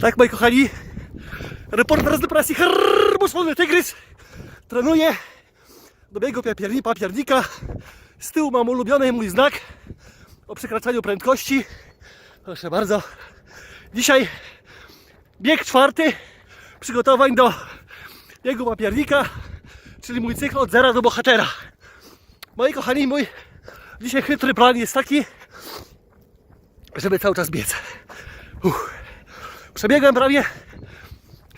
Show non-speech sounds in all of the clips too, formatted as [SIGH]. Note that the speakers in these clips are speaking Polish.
Tak, moi kochani, reporter z depresji Herbuszony Tygrys trenuje do biegu papierni, papiernika. Z tyłu mam ulubiony mój znak o przekraczaniu prędkości. Proszę bardzo. Dzisiaj bieg czwarty przygotowań do biegu papiernika, czyli mój cykl od zera do bohatera. Moi kochani, mój dzisiaj chytry plan jest taki, żeby cały czas biec. Uff. Przebiegłem prawie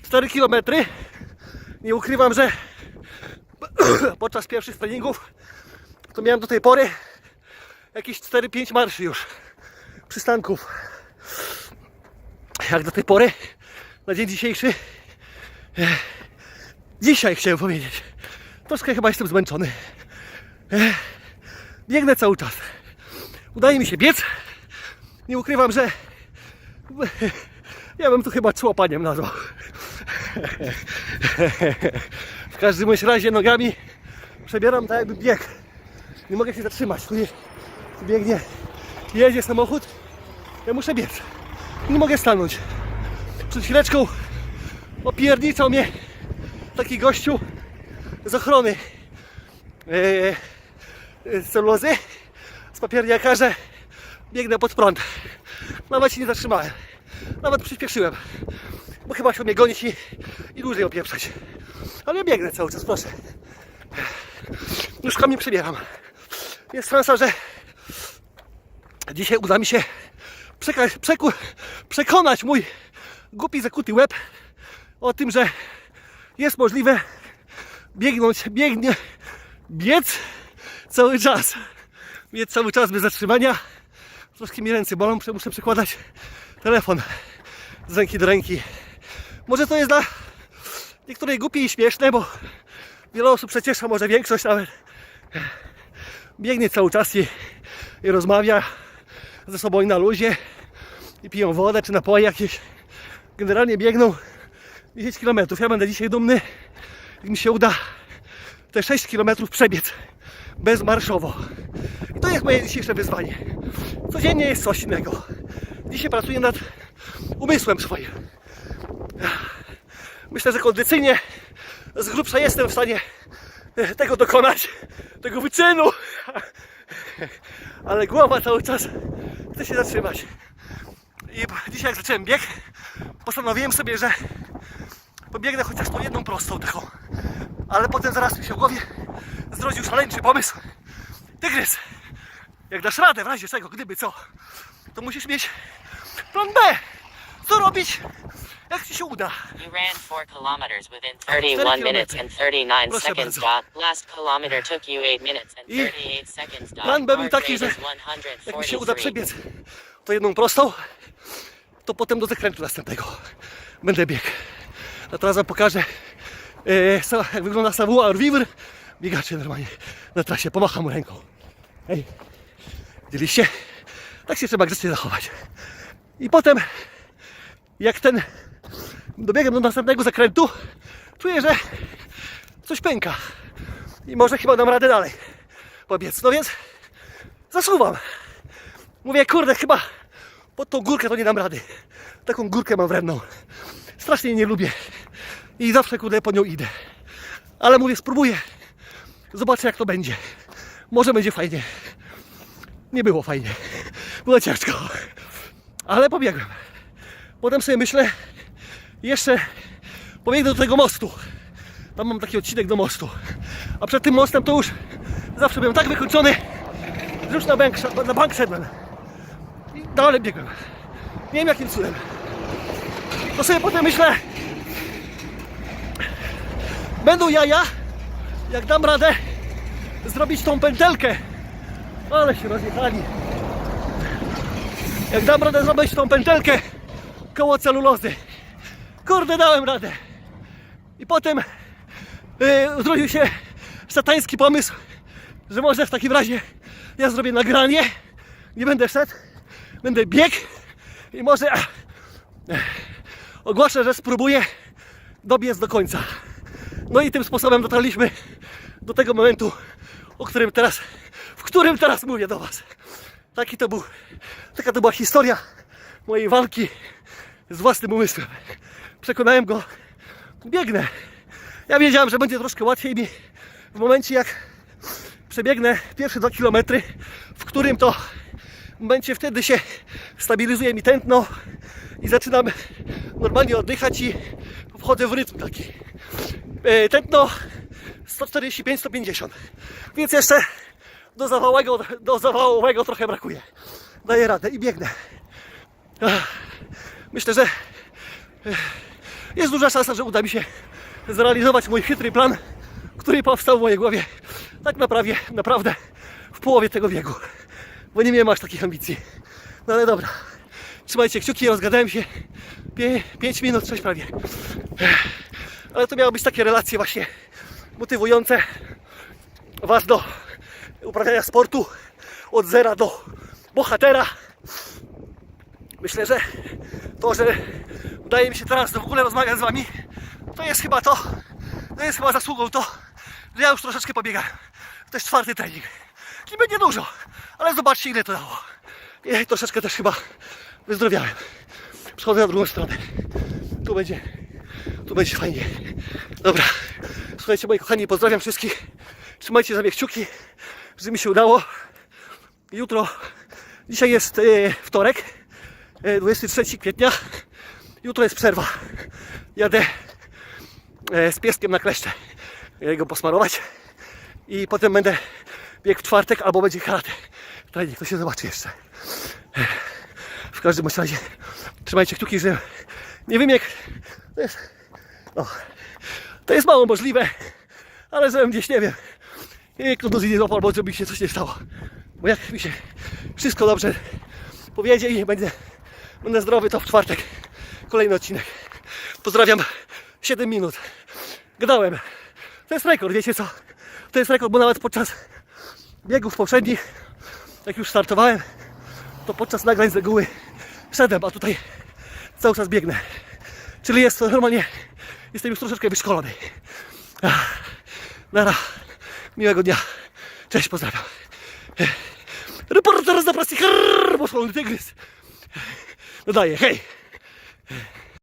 4 km. Nie ukrywam, że [CLEARS THROAT] podczas pierwszych treningów to miałem do tej pory jakieś 4-5 marszy już przystanków. Jak do tej pory na dzień dzisiejszy e, dzisiaj chciałem powiedzieć troszkę chyba jestem zmęczony E, biegnę cały czas udaje mi się biec nie ukrywam, że ja bym to chyba człopaniem nazwał. W każdym razie nogami przebieram tak jakby bieg. Nie mogę się zatrzymać. Tu, biegnie, jedzie samochód. Ja muszę biec. Nie mogę stanąć. Przed chwileczką opierniczał mnie taki gościu z ochrony z celulozy, z papierniaka, że biegnę pod prąd. Nawet się nie zatrzymałem. Nawet przyspieszyłem. Bo chyba się mnie gonić i, i dłużej opieprzać. Ale ja biegnę cały czas, proszę. Nóżkami przebieram. Jest szansa, że dzisiaj uda mi się przeku- przekonać mój głupi, zakuty łeb o tym, że jest możliwe biegnąć, biegnie, biec cały czas. Biec cały czas bez zatrzymania. Troszkę mi ręce bolą, muszę przekładać telefon z ręki do ręki. Może to jest dla niektórych głupie i śmieszne, bo wiele osób przecież, a może większość nawet biegnie cały czas i, i rozmawia ze sobą i na luzie i piją wodę czy napoje jakieś. Generalnie biegną 10 km. Ja będę dzisiaj dumny, jak mi się uda te 6 km przebiec bezmarszowo. I to jest moje dzisiejsze wyzwanie. Codziennie jest coś innego. Dzisiaj pracuję nad umysłem swoim. Myślę, że kondycyjnie z grubsza jestem w stanie e, tego dokonać, tego wyczynu. Ale głowa cały czas chce się zatrzymać. I dzisiaj jak zacząłem bieg, postanowiłem sobie, że pobiegnę chociaż tą jedną prostą taką. Ale potem zaraz mi się w głowie zrodził szaleńczy pomysł. Tygrys, jak dasz radę w razie czego, gdyby co, to musisz mieć plan B. Co robić, jak ci się uda? You ran 4 kilometers within 31 minutes and 39 Proszę seconds. bardzo. Dot. Last kilometer took you 8 minutes and I 38 seconds. Dot. plan B był Heart taki, rate że is jak mi się uda 143. przebiec to jedną prostą, to potem do zakrętu następnego będę biegł. A teraz wam pokażę, e, sa- jak wygląda savoir vivre biegacze normalnie na trasie. Pomacham mu ręką. Hej, widzieliście? Tak się trzeba grzecznie zachować. I potem, jak ten dobiegam do następnego zakrętu, czuję, że coś pęka. I może chyba dam radę dalej pobiec. No więc zasuwam. Mówię, kurde, chyba pod tą górkę to nie dam rady. Taką górkę mam wredną. Strasznie nie lubię. I zawsze, kurde, po nią idę. Ale mówię, spróbuję. Zobaczę, jak to będzie. Może będzie fajnie. Nie było fajnie. Było ciężko. Ale pobiegłem. Potem sobie myślę, jeszcze pobiegnę do tego mostu. Tam mam taki odcinek do mostu. A przed tym mostem to już zawsze byłem tak wykończony, że już na bank, na bank szedłem. I dalej biegłem. Nie wiem jakim cudem. To sobie potem myślę, będą jaja, jak dam radę zrobić tą pętelkę. Ale się rozjechali. Jak dam radę zrobić tą pętelkę koło celulozy. Kurde, dałem radę. I potem yy, zrodził się szatański pomysł, że może w takim razie ja zrobię nagranie, nie będę szedł, będę biegł i może eh, ogłoszę, że spróbuję dobiec do końca. No i tym sposobem dotarliśmy do tego momentu, o którym teraz, w którym teraz mówię do Was. Taki to był, taka to była historia mojej walki z własnym umysłem. Przekonałem go, biegnę. Ja wiedziałem, że będzie troszkę łatwiej mi w momencie jak przebiegnę pierwsze dwa kilometry, w którym to momencie wtedy się stabilizuje mi tętno i zaczynam normalnie oddychać i wchodzę w rytm taki. E, Tętno 145-150. Więc jeszcze do zawałowego, do zawałowego trochę brakuje. Daję radę i biegnę. Myślę, że jest duża szansa, że uda mi się zrealizować mój chytry plan, który powstał w mojej głowie tak naprawdę, naprawdę w połowie tego biegu. Bo nie miałem aż takich ambicji. No ale dobra. Trzymajcie kciuki, rozgadałem się 5 minut, 6 prawie. Ale to miały być takie relacje właśnie motywujące Was do uprawiania sportu od zera do bohatera. Myślę, że to, że udaje mi się teraz w ogóle rozmawiać z Wami, to jest chyba to, to jest chyba zasługą to, że ja już troszeczkę pobiegałem. To jest czwarty trening. I będzie dużo, ale zobaczcie ile to dało. I troszeczkę też chyba wyzdrowiałem. Przechodzę na drugą stronę. Tu będzie, tu będzie fajnie. Dobra, słuchajcie moi kochani, pozdrawiam wszystkich. Trzymajcie za mnie kciuki, że mi się udało. Jutro, dzisiaj jest e, wtorek, e, 23 kwietnia. Jutro jest przerwa. Jadę e, z pieskiem na kleszcze. Ja go posmarować. I potem będę biegł w czwartek albo będzie karate. Trening, to się zobaczy jeszcze. W każdym razie trzymajcie kciuki, że nie wiem jak to jest, o, to jest mało możliwe, ale żebym gdzieś nie wiem i kto do nie złapał, albo żeby mi się coś nie stało. Bo jak mi się wszystko dobrze powiedzie i będę, będę zdrowy, to w czwartek kolejny odcinek. Pozdrawiam 7 minut. Gadałem. To jest rekord, wiecie co? To jest rekord, bo nawet podczas biegów poprzednich, jak już startowałem, to podczas nagrań z reguły szedłem, a tutaj cały czas biegnę. Czyli jest to normalnie, jestem już troszeczkę wyszkolony. Nara, miłego dnia. Cześć, pozdrawiam. Reporter z Naprasty, bo szkolony tygrys. No daję, hej.